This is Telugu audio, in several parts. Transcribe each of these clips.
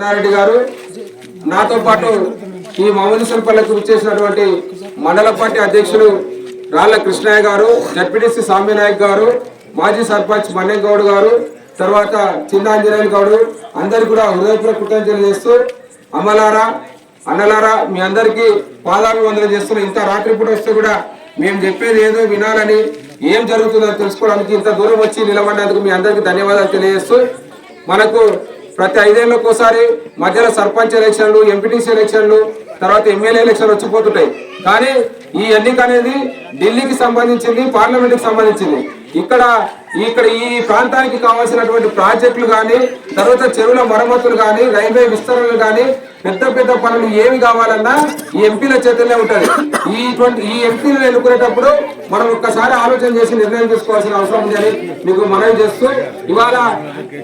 సత్యనారాయణ గారు. నాతో పాటు ఈ మహమ్మదీశ్వరపల్లికి వచ్చేసినటువంటి మండల పార్టీ అధ్యక్షులు రాళ్ళ కృష్ణయ్య గారు జడ్పీటీసీ సామ్యనాయక్ గారు మాజీ సర్పంచ్ మన్నెగౌడ్ గారు తర్వాత చిన్నాంజనేయులు గౌడ్ అందరు కూడా హృదయపూర్వక కృతజ్ఞతలు చేస్తూ అమలారా అన్నలారా మీ అందరికీ పాదాభివందనం చేస్తున్నాం ఇంత రాత్రిపూట వస్తే కూడా మేము చెప్పేది ఏదో వినాలని ఏం జరుగుతుందో తెలుసుకోవడానికి ఇంత దూరం వచ్చి నిలబడినందుకు మీ అందరికీ ధన్యవాదాలు తెలియజేస్తూ మనకు ప్రతి ఐదేళ్ళకి ఒకసారి మధ్యలో సర్పంచ్ ఎలక్షన్లు ఎంపీటీసీ ఎలక్షన్లు తర్వాత ఎమ్మెల్యే ఎలక్షన్లు వచ్చిపోతుంటాయి. కానీ ఈ ఎన్నిక అనేది ఢిల్లీకి సంబంధించింది పార్లమెంట్కి సంబంధించింది. ఇక్కడ ఇక్కడ ఈ ప్రాంతానికి కావాల్సినటువంటి ప్రాజెక్టులు కానీ తర్వాత చెరువుల మరమ్మతులు కానీ రైల్వే విస్తరణలు కానీ పెద్ద పెద్ద పనులు ఏమి కావాలన్నా ఈ ఎంపీల చేతుల్లో ఉంటుంది. ఈ ఈ ఎంపీలను ఎన్నుకునేటప్పుడు మనం ఒక్కసారి ఆలోచన చేసి నిర్ణయం తీసుకోవాల్సిన అవసరం ఉందని మీకు మనవి చేస్తూ ఇవాళ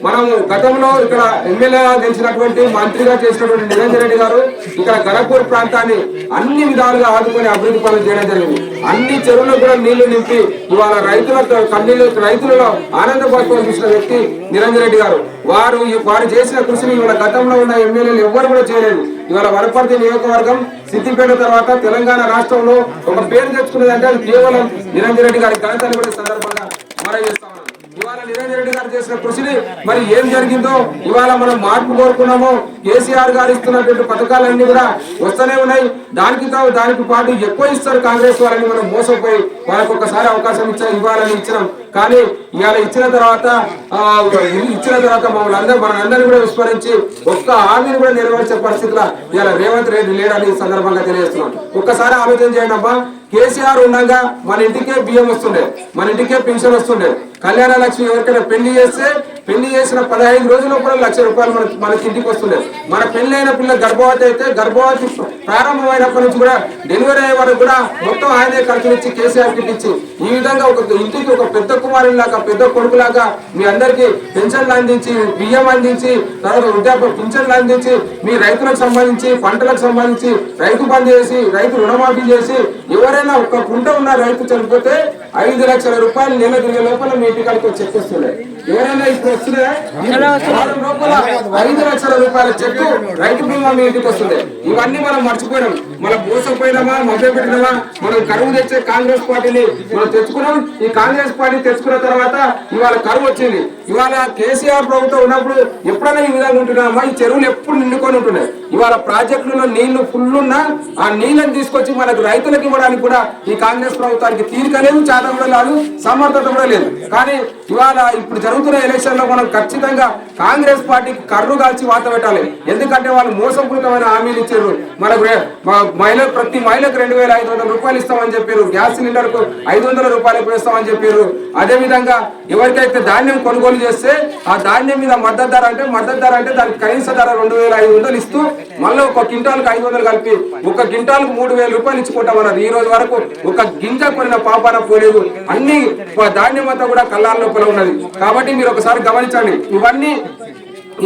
మనము గతంలో ఇక్కడ ఎమ్మెల్యేగా గెలిచినటువంటి మంత్రిగా చేసినటువంటి నిరంజన్ రెడ్డి గారు ఇక్కడ గరపూర్ ప్రాంతాన్ని అన్ని విధాలుగా ఆదుకొని అభివృద్ధి పనులు చేయడం జరిగింది. అన్ని చెరువులకు కూడా నీళ్ళు నింపి ఇవాళ రైతులతో కన్నీళ్ళు రైతులలో ఆనంద చూసిన వ్యక్తి నిరంజన్ రెడ్డి గారు. వారు వారు చేసిన కృషిని ఇవాళ గతంలో ఉన్న ఎమ్మెల్యేలు ఎవ్వరు కూడా చేయలేదు. ఇవాళ వనపర్తి నియోజకవర్గం సిద్దిపేట తర్వాత తెలంగాణ రాష్ట్రంలో ఒక పేరు తెచ్చుకున్నదంటే అది కేవలం నిరంజన్ రెడ్డి గారి ఘనతని కూడా సందర్భంగా మనం చేస్తా ఇవాళ నిరంజన్ రెడ్డి గారు చేసిన కృషిని మరి ఏం జరిగిందో ఇవాళ మనం మార్పు కోరుకున్నామో కేసీఆర్ గారు ఇస్తున్నటువంటి పథకాలన్నీ కూడా వస్తూనే ఉన్నాయి. దానికి తావు దానికి పాటు ఎక్కువ ఇస్తారు కాంగ్రెస్ వాళ్ళని మనం మోసపోయి వాళ్ళకి ఒకసారి అవకాశం ఇచ్చా ఇవ్వాలని ఇచ్చినాం. కానీ ఇవాళ ఇచ్చిన తర్వాత ఇచ్చిన తర్వాత మమ్మల్ని అందరూ మన అందరినీ కూడా విస్మరించి ఒక్క హామీని కూడా నెరవేర్చే పరిస్థితిలో ఇవాళ రేవంత్ రెడ్డి లేడని ఈ సందర్భంగా తెలియజేస్తున్నాం. ఒక్కసారి ఆలోచన చేయండి అమ్మా. కేసీఆర్ ఉండగా మన ఇంటికే బియ్యం వస్తుండే మన ఇంటికే పెన్షన్ వస్తుండే. కళ్యాణ లక్ష్మి ఎవరికైనా పెళ్ళి చేస్తే పెళ్ళి చేసిన పదహైదు రోజుల కూడా లక్ష రూపాయలు మన మనకి ఇంటికి వస్తుండే. మన పెళ్ళి అయిన పిల్ల గర్భవతి అయితే గర్భవతి ప్రారంభమైనప్పటి నుంచి కూడా డెలివరీ అయ్యే వరకు కూడా మొత్తం ఆయనే ఖర్చులు ఇచ్చి కేసీఆర్కి ఇచ్చి ఈ విధంగా ఒక ఇంటికి ఒక పెద్ద కుమారుని లాగా పెద్ద కొడుకులాగా మీ అందరికి పెన్షన్లు అందించి బియ్యం అందించి తర్వాత వృద్ధాప్య పింఛన్లు అందించి మీ రైతులకు సంబంధించి పంటలకు సంబంధించి రైతు బంద్ చేసి రైతు రుణమాఫీ చేసి ఎవరైనా ఒక కుంట ఉన్న రైతు చనిపోతే ఐదు లక్షల రూపాయలు నెల తిరిగే లోపల మీ ఇంటికాడికి వచ్చి చెక్ ఎవరైనా ఇప్పుడు వారం లోపల ఐదు లక్షల రూపాయల చెక్కు రైతు బీమా మీ ఇంటికి వస్తుంది. ఇవన్నీ మనం మర్చిపోయినాం. మనం మోసపోయినామా మభ్య పెట్టినామా మనం కరువు తెచ్చే కాంగ్రెస్ పార్టీని మనం తెచ్చుకున్నాం. ఈ కాంగ్రెస్ పార్టీ తెచ్చుకున్న తర్వాత ఇవాళ కరువు వచ్చింది. ఇవాళ కేసీఆర్ ప్రభుత్వం ఉన్నప్పుడు ఎప్పుడైనా ఈ విధంగా ఉంటున్నామా? ఈ చెరువులు ఎప్పుడు నిండుకొని ఉంటున్నాయి. ఇవాళ ప్రాజెక్టులలో నీళ్ళు ఫుల్ ఉన్నా ఆ నీళ్ళని తీసుకొచ్చి మనకు రైతులకు ఇవ్వడానికి కూడా ఈ కాంగ్రెస్ ప్రభుత్వానికి తీరిక లేదు చేత కూడా లేదు సమర్థత కూడా లేదు. కానీ ఇవాళ ఇప్పుడు జరుగుతున్న ఎలక్షన్లో మనం ఖచ్చితంగా కాంగ్రెస్ పార్టీకి కర్రు కాల్చి వాత పెట్టాలి. ఎందుకంటే వాళ్ళు మోసపూరితమైన హామీలు ఇచ్చారు. మనకు మహిళ ప్రతి మహిళకు రెండు వేల ఐదు వందల రూపాయలు ఇస్తామని చెప్పారు. గ్యాస్ సిలిండర్కు ఐదు వందల రూపాయలకు ఇస్తామని చెప్పారు. అదే విధంగా ఎవరికైతే ధాన్యం కొనుగోలు చేస్తే ఆ ధాన్యం మీద మద్దతు ధర అంటే మద్దతు ధర అంటే దానికి కనీస ధర రెండు వేల ఐదు వందలు ఇస్తూ మళ్ళీ ఒక క్వింటాల్కి ఐదు వందలు కలిపి ఒక క్వింటాల్కి మూడు వేల రూపాయలు ఇచ్చుకుంటామన్నారు ఈ రోజు వరకు ఒక గింజ కొనిన పాపాన పోలేదు. అన్ని ధాన్యం అంతా కూడా కళ్ళాల లోపల ఉన్నది. కాబట్టి మీరు ఒకసారి గమనించండి. ఇవన్నీ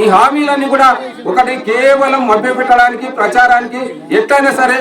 ఈ హామీలన్నీ కూడా ఒకటి కేవలం మభ్యపెట్టడానికి ప్రచారానికి ఎట్లయినా సరే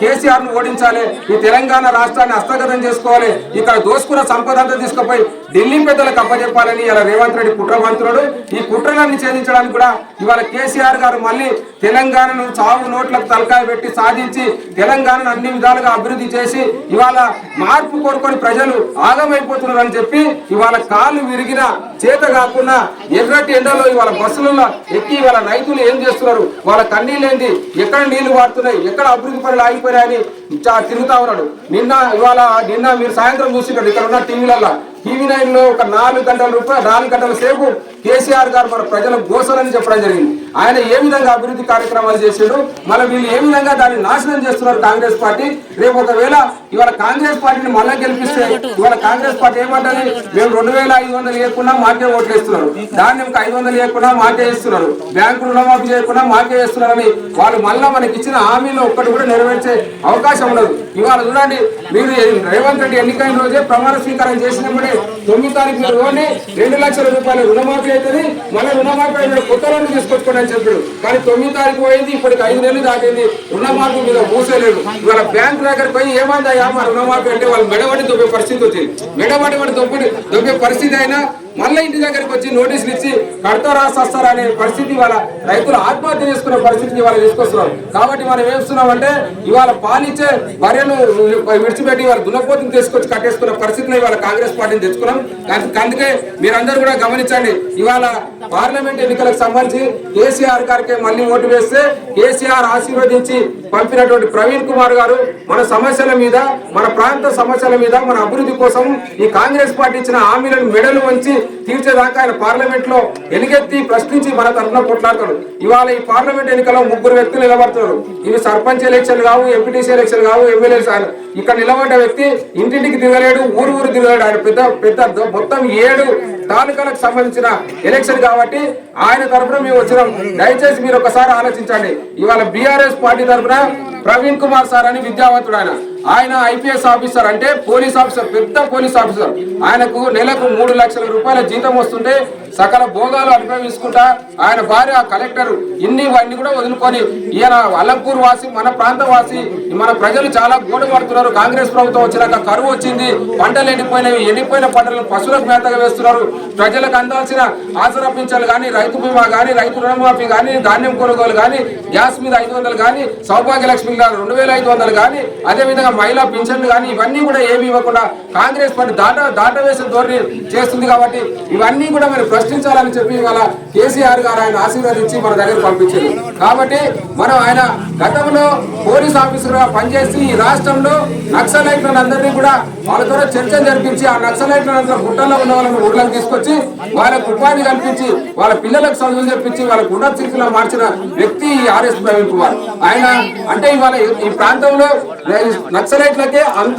కేసీఆర్ను ఓడించాలి. ఈ తెలంగాణ రాష్ట్రాన్ని హస్తగతం చేసుకోవాలి. ఇక్కడ దోసుకున్న సంపద అంతా తీసుకుపోయి ఢిల్లీ పెద్దలకు అప్పచెప్పాలని ఇలా రేవంత్ రెడ్డి కుట్రవంతుడు ఈ కుట్రలన్నీ ఛేదించడానికి కూడా ఇవాళ కేసీఆర్ గారు మళ్ళీ తెలంగాణను చావు నోట్లకు తలకాయ పెట్టి సాధించి తెలంగాణను అన్ని విధాలుగా అభివృద్ధి చేసి ఇవాళ మార్పు కోరుకొని ప్రజలు ఆగమైపోతున్నారు అని చెప్పి ఇవాళ కాళ్ళు విరిగిన చేత కాకుండా ఎర్రటి ఎండలో ఇవాళ బస్సులలో ఎక్కి ఇవాళ రైతులు ఏం చేస్తున్నారు? వాళ్ళ కన్నీళ్ళేంది? ఎక్కడ నీళ్ళు వాడుతున్నాయి? ఎక్కడ అభివృద్ధి పనులు ఆగిపోయాయని చా- తిరుగుతా ఉన్నాడు. నిన్న ఇవాళ నిన్న మీరు సాయంత్రం చూసినట్టు ఇక్కడ ఉన్న టీవీలలో టీవీ నైన్లో ఒక నాలుగు గంటల రూపాయలు నాలుగు గంటల సేపు కేసీఆర్ గారు మన ప్రజలకు గోసలని చెప్పడం జరిగింది. ఆయన ఏ విధంగా అభివృద్ధి కార్యక్రమాలు చేసాడు? మన వీళ్ళు ఏ విధంగా దాన్ని నాశనం చేస్తున్నారు కాంగ్రెస్ పార్టీ? రేపు ఒకవేళ ఇవాళ కాంగ్రెస్ పార్టీని మళ్ళా గెలిపిస్తే ఇవాళ కాంగ్రెస్ పార్టీ ఏమంటది? మేము రెండు వేల ఐదు వందలు లేకుండా మాకే ఓట్లు వేస్తున్నారు. ధాన్యంకి ఐదు వందలు లేకుండా మాకే ఇస్తున్నారు బ్యాంకు రుణమాఫీ చేయకుండా మాకే వేస్తున్నారని వాళ్ళు మళ్ళా మనకి ఇచ్చిన హామీలో ఒక్కటి కూడా నెరవేర్చే అవకాశం ఉండదు. ఇవాళ చూడండి మీరు రేవంత్ రెడ్డి ఎన్నికైన రోజే ప్రమాణ స్వీకారం చేసినప్పుడు తొమ్మిది తారీఖు మీరు ఇవ్వండి రెండు లక్షల రూపాయలు రుణమాఫీ అవుతుంది. మళ్ళీ రుణమాఫీ అయిన కొత్త లోన్లు తీసుకొచ్చుకోండి అని చెప్పాడు. కానీ తొమ్మిది తారీఖు పోయింది ఇప్పటికి ఐదు నెలలు దాటింది. రుణమాఫీ మీద మూసేలేదు ఇవాళ బ్యాంక్ దగ్గర పోయి ఏమైందా మా రుణమాఫీ అంటే వాళ్ళు మెడబడి దొబ్బే పరిస్థితి వచ్చింది. మెడబడి వాడి దొబ్బి దొబ్బే పరిస్థితి అయినా మళ్ళీ ఇంటి దగ్గరికి వచ్చి నోటీసులు ఇచ్చి కడతా రాస్తారా అనే పరిస్థితి ఇవాళ రైతులు ఆత్మహత్య చేసుకునే పరిస్థితిని ఇవాళ తీసుకొస్తున్నాం కాబట్టి మనం ఏమిస్తున్నాం అంటే ఇవాళ పాలిచ్చే భార్యను విడిచిపెట్టి ఇవాళ దున్నపోతుని తీసుకొచ్చి కట్టేసుకున్న పరిస్థితిని ఇవాళ కాంగ్రెస్ పార్టీని తెచ్చుకున్నాం. అందుకే మీరందరూ కూడా గమనించండి ఇవాళ పార్లమెంట్ ఎన్నికలకు సంబంధించి కేసీఆర్ గారికి మళ్ళీ ఓటు వేస్తే కేసీఆర్ ఆశీర్వదించి పంపినటువంటి ప్రవీణ్ కుమార్ గారు మన సమస్యల మీద మన ప్రాంత సమస్యల మీద మన అభివృద్ధి కోసం ఈ కాంగ్రెస్ పార్టీ ఇచ్చిన హామీలను మెడలు వంచి తీర్చేదాకా ఆయన పార్లమెంట్లో ఎలుగెత్తి ప్రశ్నించి మన తరఫున కొట్లాడతాడు. ఇవాళ ఈ పార్లమెంట్ ఎన్నికల్లో ముగ్గురు వ్యక్తులు నిలబడుతున్నారు ఇవి సర్పంచ్ ఎలక్షన్ కావు ఎంపీటీసీ ఎలక్షన్ కావు ఎమ్మెల్యే ఇక్కడ నిలబడ్డ వ్యక్తి ఇంటింటికి తిరగలేడు ఊరు ఊరు తిరగలేడు. ఆయన పెద్ద పెద్ద మొత్తం ఏడు తాలూకాలకు సంబంధించిన ఎలక్షన్ కాబట్టి ఆయన తరఫున మేము వచ్చినాం. దయచేసి మీరు ఒకసారి ఆలోచించండి. ఇవాళ బీఆర్ఎస్ పార్టీ తరఫున ప్రవీణ్ కుమార్ సార్ అని విద్యావంతుడు ఆయన. ఆయన ఐపీఎస్ ఆఫీసర్ అంటే పోలీస్ ఆఫీసర్ పెద్ద పోలీస్ ఆఫీసర్. ఆయనకు నెలకు మూడు లక్షల రూపాయల జీతం వస్తుంటే సకల భోగాలు అనుభవించుకుంటా ఆయన భార్య కలెక్టర్ ఇన్ని ఇవన్నీ కూడా వదులుకొని ఈయన అల్లంపూర్ వాసి మన ప్రాంత వాసి మన ప్రజలు చాలా గోడు పడుతున్నారు కాంగ్రెస్ ప్రభుత్వం వచ్చినాక కరువు వచ్చింది. పంటలు ఎండిపోయినవి ఎండిపోయిన పంటలను పశువులకు మేతగా వేస్తున్నారు. ప్రజలకు అందాల్సిన ఆసరా కానీ రైతు బీమా కానీ రైతు రుణమాఫీ కానీ ధాన్యం కొనుగోలు కానీ గ్యాస్ మీద ఐదు వందలు కానీ సౌభాగ్యలక్ష్మి రెండు వేల ఐదు వందలు కానీ అదే విధంగా మహిళా పింఛన్లు కానీ ఇవన్నీ కూడా ఏమి ఇవ్వకుండా కాంగ్రెస్ పార్టీ దాట దాటవేసిన ధోరణి చేస్తుంది కాబట్టి ఇవన్నీ కూడా మనం ప్రశ్నించాలని చెప్పి ఇవాళ కేసీఆర్ గారు ఆయన ఆశీర్వదించి మన దగ్గర పంపించారు. కాబట్టి మనం ఆయన గతంలో పోలీస్ ఆఫీసర్గా పనిచేసి ఈ రాష్ట్రంలో నక్సలైట్లందరినీ కూడా కూడా వాళ్ళతో చర్చలు జరిపించి ఆ నక్సలైట్లందరూ గుట్టల్లో ఉన్న వాళ్ళని ఊర్లకు తీసుకొచ్చి వాళ్ళకు ఉపాధి కల్పించి వాళ్ళ పిల్లలకు చదువులు చెప్పించి వాళ్ళకు ఉన్నత స్థితిలో మార్చిన వ్యక్తి ఆర్ఎస్ ప్రవీణ్ కుమార్. ఆయన అంటే ఇవాళ ఈ ప్రాంతంలో నక్సలైట్లకే అంత